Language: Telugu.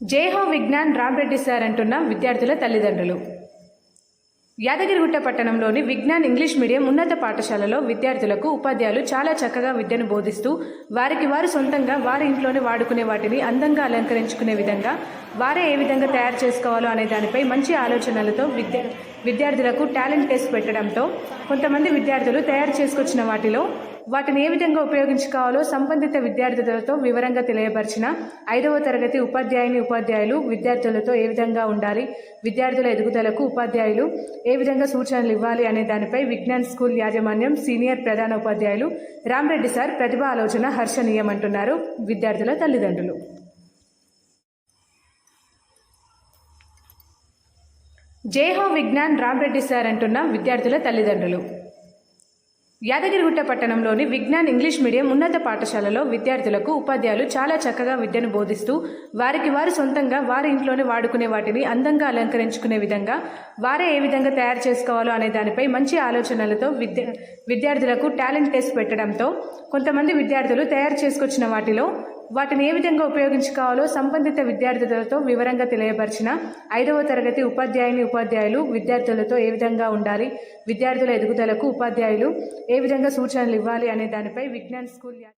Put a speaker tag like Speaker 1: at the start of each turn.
Speaker 1: జేహో విజ్ఞాన్ రామరెడ్డి సార్ అంటున్న విద్యార్థుల తల్లిదండ్రులు. యాదగిరిగుట్ట పట్టణంలోని విజ్ఞాన్ ఇంగ్లీష్ మీడియం ఉన్నత పాఠశాలలో విద్యార్థులకు ఉపాధ్యాయులు చాలా చక్కగా విద్యను బోధిస్తూ వారికి వారు సొంతంగా వారి ఇంట్లోనే వాడుకునే వాటిని అందంగా అలంకరించుకునే విధంగా వారే ఏ విధంగా తయారు చేసుకోవాలో అనే దానిపై మంచి ఆలోచనలతో విద్య విద్యార్థులకు టాలెంట్ టెస్ట్ పెట్టడంతో కొంతమంది విద్యార్థులు తయారు చేసుకొచ్చిన వాటిలో వాటిని ఏ విధంగా ఉపయోగించుకోవాలో సంబంధిత విద్యార్థులతో వివరంగా తెలియపరిచిన ఐదవ తరగతి ఉపాధ్యాయుని ఉపాధ్యాయులు విద్యార్థులతో ఏ విధంగా ఉండాలి విద్యార్థుల ఎదుగుదలకు ఉపాధ్యాయులు ఏ విధంగా సూచనలు ఇవ్వాలి అనే దానిపై విజ్ఞాన్ స్కూల్ యాజమాన్యం సీనియర్ ప్రధాన ఉపాధ్యాయులు రామరెడ్డి సార్ ప్రతిభ ఆలోచన హర్షణీయమంటున్నారు విద్యార్థుల తల్లిదండ్రులు. జేహో విజ్ఞాన్ రామరెడ్డి సార్ అంటున్న విద్యార్థుల తల్లిదండ్రులు. యాదగిరిగుట్ట పట్టణంలోని విజ్ఞాన్ ఇంగ్లీష్ మీడియం ఉన్నత పాఠశాలలో విద్యార్థులకు ఉపాధ్యాయులు చాలా చక్కగా విద్యను బోధిస్తూ వారికి వారు సొంతంగా వారి ఇంట్లోనే వాడుకునే వాటిని అందంగా అలంకరించుకునే విధంగా వారే ఏ విధంగా తయారు చేసుకోవాలో అనే దానిపై మంచి ఆలోచనలతో విద్య విద్యార్థులకు టాలెంట్ టెస్ట్ పెట్టడంతో కొంతమంది విద్యార్థులు తయారు చేసుకొచ్చిన వాటిలో వాటిని ఏ విధంగా ఉపయోగించుకోవాలో సంబంధిత విద్యార్థులతో వివరంగా తెలియపరిచిన ఐదవ తరగతి ఉపాధ్యాయుని ఉపాధ్యాయులు విద్యార్థులతో ఏ విధంగా ఉండాలి విద్యార్థుల ఎదుగుదలకు ఉపాధ్యాయులు ఏ విధంగా సూచనలు ఇవ్వాలి అనే దానిపై విజ్ఞాన్ స్కూల్